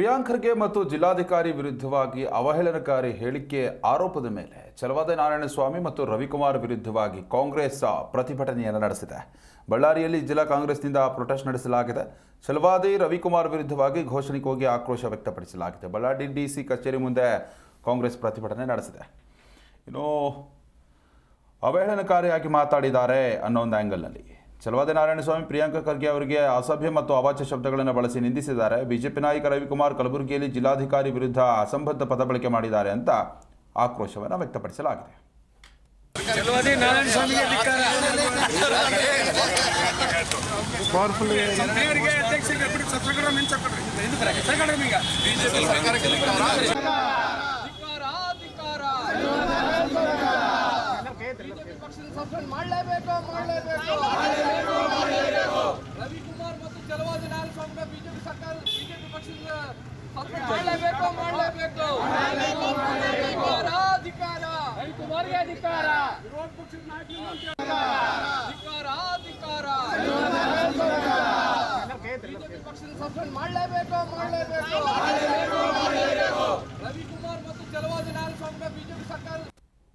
ಪ್ರಿಯಾಂಕ್ ಖರ್ಗೆ ಮತ್ತು ಜಿಲ್ಲಾಧಿಕಾರಿ ವಿರುದ್ಧವಾಗಿ ಅವಹೇಳನಕಾರಿ ಹೇಳಿಕೆ ಆರೋಪದ ಮೇಲೆ ಚಲವಾದ ನಾರಾಯಣಸ್ವಾಮಿ ಮತ್ತು ರವಿಕುಮಾರ್ ವಿರುದ್ಧವಾಗಿ ಕಾಂಗ್ರೆಸ್ ಪ್ರತಿಭಟನೆಯನ್ನು ನಡೆಸಿದೆ. ಬಳ್ಳಾರಿಯಲ್ಲಿ ಜಿಲ್ಲಾ ಕಾಂಗ್ರೆಸ್ನಿಂದ ಪ್ರೊಟೆಸ್ಟ್ ನಡೆಸಲಾಗಿದೆ. ಚಲವಾದಿ ರವಿಕುಮಾರ್ ವಿರುದ್ಧವಾಗಿ ಘೋಷಣೆಗೆ ಹೋಗಿ ಆಕ್ರೋಶ ವ್ಯಕ್ತಪಡಿಸಲಾಗಿದೆ. ಬಳ್ಳಾರಿ ಡಿಸಿ ಕಚೇರಿ ಮುಂದೆ ಕಾಂಗ್ರೆಸ್ ಪ್ರತಿಭಟನೆ ನಡೆಸಿದೆ. ಇನ್ನು ಅವಹೇಳನಕಾರಿಯಾಗಿ ಮಾತಾಡಿದ್ದಾರೆ ಅನ್ನೋ ಒಂದು ಆ್ಯಂಗಲ್ನಲ್ಲಿ ಚಲವಾದಿ ನಾರಾಯಣಸ್ವಾಮಿ ಪ್ರಿಯಾಂಕಾ ಖರ್ಗೆ ಅವರಿಗೆ ಅಸಭ್ಯ ಮತ್ತು ಅವಾಚ್ಯ ಶಬ್ದಗಳನ್ನು ಬಳಸಿ ನಿಂದಿಸಿದ್ದಾರೆ. ಬಿಜೆಪಿ ನಾಯಕ ರವಿಕುಮಾರ್ ಕಲಬುರಗಿಯಲ್ಲಿ ಜಿಲ್ಲಾಧಿಕಾರಿ ವಿರುದ್ಧ ಅಸಂಬದ್ಧ ಪದ ಬಳಕೆ ಮಾಡಿದ್ದಾರೆ ಅಂತ ಆಕ್ರೋಶವನ್ನು ವ್ಯಕ್ತಪಡಿಸಲಾಗಿದೆ. ಪವರ್ಫುಲ್ ಸಸ್ಪೆಂಡ್ ಮಾಡಲೇಬೇಕು ಮಾಡಲೇಬೇಕು. ರವಿಕುಮಾರ್ ಮತ್ತು ಚಲವಾದಿ ನಾರಾಯಣಸ್ವಾಮಿ ಬಿಜೆಪಿ ಸರ್ಕಾರ ಬಿಜೆಪಿ ಪಕ್ಷದ ಸಸ್ಪೆಂಡ್ ಮಾಡಲೇಬೇಕು ಮಾಡಲೇಬೇಕು. ಧಿಕ್ಕಾರ ರವಿಕುಮಾರ್ಗೆ ಅಧಿಕಾರ ವಿರೋಧ ಪಕ್ಷದ ನಾಯಕರಿಗೆ ಅಧಿಕಾರ ಅಧಿಕಾರ ಬಿಜೆಪಿ ಪಕ್ಷದ ಸಸ್ಪೆಂಡ್ ಮಾಡಲೇಬೇಕು ಮಾಡಲೇಬೇಕು.